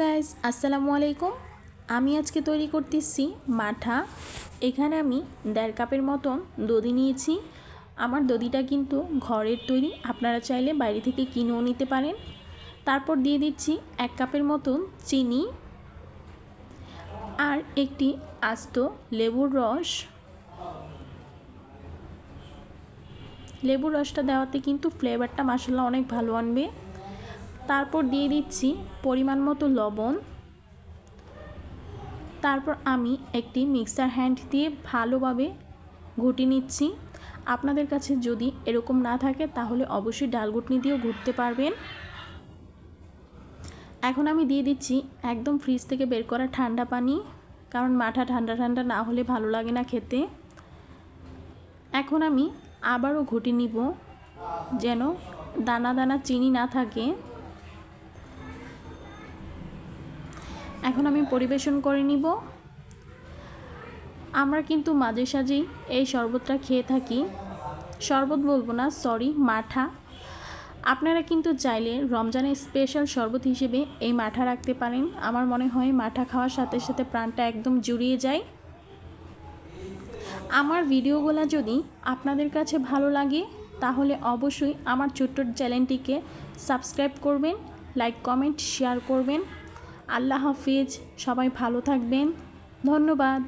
Guys আসসালামু আলাইকুম। আমি আজকে তৈরি করতেছি মাঠা। এখানে আমি দেড় কাপের মতন দধি নিয়েছি। আমার দধিটা কিন্তু ঘরের তৈরি। আপনারা চাইলে বাইরে থেকে কিনেও নিতে পারেন। তারপর দিয়ে দিচ্ছি এক কাপের মতন চিনি আর একটি আস্ত লেবুর রস। লেবুর রসটা দেওয়াতে কিন্তু ফ্লেভারটা মাসাল্লা অনেক ভালো আনবে। তারপর দিয়ে দিচ্ছি পরিমাণ মতো লবণ। তারপর আমি একটি মিক্সার হ্যান্ড দিয়ে ভালোভাবে ঘুটি নিচ্ছি। আপনাদের কাছে যদি এরকম না থাকে তাহলে অবশ্যই ডাল ঘুটনি দিয়েও ঘুরতে পারবেন। এখন আমি দিয়ে দিচ্ছি একদম ফ্রিজ থেকে বের করা ঠান্ডা পানি, কারণ মাঠা ঠান্ডা ঠান্ডা না হলে ভালো লাগে না খেতে। এখন আমি আবারও ঘুটি নিব, যেন দানা দানা চিনি না থাকে। এখন আমি পরিবেশন করে নিব। আমরা কিন্তু মাঝে সাঝেই এই শরবতটা খেয়ে থাকি। শরবত বলব না সরি মাঠা। আপনারা কিন্তু চাইলে রমজানের স্পেশাল শরবত হিসেবে এই মাঠা রাখতে পারেন। আমার মনে হয় মাঠা খাওয়ার সাথে সাথে প্রাণটা একদম জুড়িয়ে যায়। আমার ভিডিওগুলো যদি আপনাদের কাছে ভালো লাগে, তাহলে অবশ্যই আমার ছোট্ট চ্যানেলটিকে সাবস্ক্রাইব করবেন লাইক কমেন্ট শেয়ার করবেন। আল্লাহ হাফিজ সবাই ভালো থাকবেন। ধন্যবাদ।